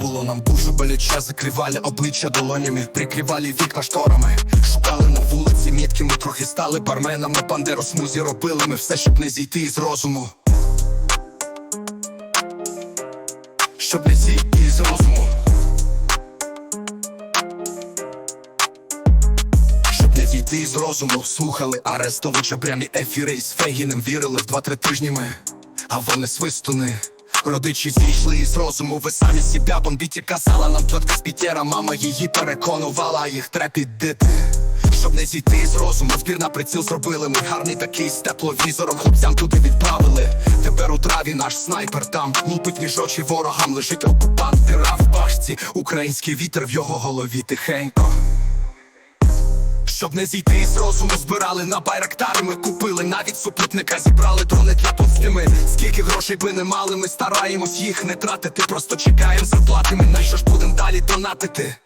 Було нам дуже боляче, закривали обличчя долонями, прикривали вікна шторами. Шукали на вулиці мітки, ми трохи стали барменами, бандеру смузі робили ми все, щоб не зійти із розуму. Щоб не зійти із розуму. Зійти із розуму, слухали Арестовича прямі ефіри із Фегіним вірили в два-три тижні ми, а вони свистуни. Родичі зійшли із розуму, ви самі себя бомбіті казала нам тітка з Пітєра, мама її переконувала, їх треба піддити. Щоб не зійти з розуму, збір на приціл зробили ми. Гарний такий з тепловізором, хлопцям туди відправили. Тепер у траві наш снайпер там. Лупить між очі ворогам, лежить окупант, дира в башці, український вітер в його голові. Тихенько. Щоб не зійти з розуму, збирали на байрактари Ми купили навіть супутника, зібрали дрони для подстими Скільки грошей би не мали, ми стараємось їх не тратити. Просто чекаємо зарплати, ми на що ж будем далі донатити.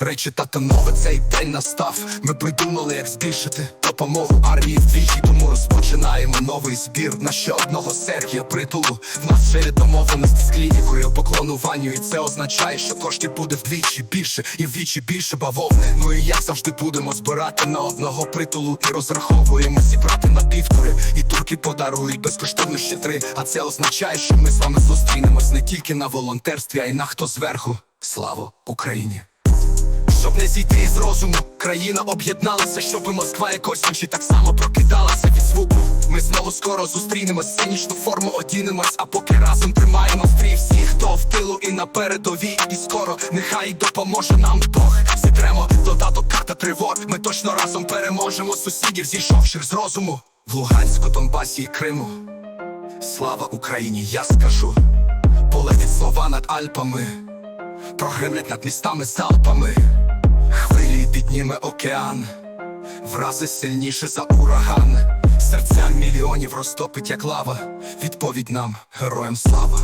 Речі та нове цей день настав. Ми придумали, як збільшити допомогу армії вдвічі Тому розпочинаємо новий збір на ще одного Сергія притулу В нас вже є домовленості з клінікою поклону Ваню І це означає, що коштів буде вдвічі більше І вдвічі більше бавовни. Ну і як завжди будемо збирати на одного притулу І розраховуємо зібрати на півтори. І турки подарують безкоштовно ще три. А це означає, що ми з вами зустрінемось не тільки на волонтерстві, а й на хто зверху. Слава Україні! Щоб не зійти з розуму, країна об'єдналася, щоб Москва якось ночі так само прокидалася від звуку. Ми знову скоро зустрінемось, синічну форму одінемось, а поки разом тримаємо стрій всі, хто в тилу і на передовій, і скоро нехай допоможе нам Бог. Зітремо додаток карта тривог. Ми точно разом переможемо сусідів, зійшовших з розуму. В Луганську, Донбасі і Криму. Слава Україні, я скажу. Полетять слова над Альпами, прогремлять над містами залпами. Підніме океан, врази сильніше за ураган. Серця мільйонів розтопить, як лава. Відповідь нам, героям слава.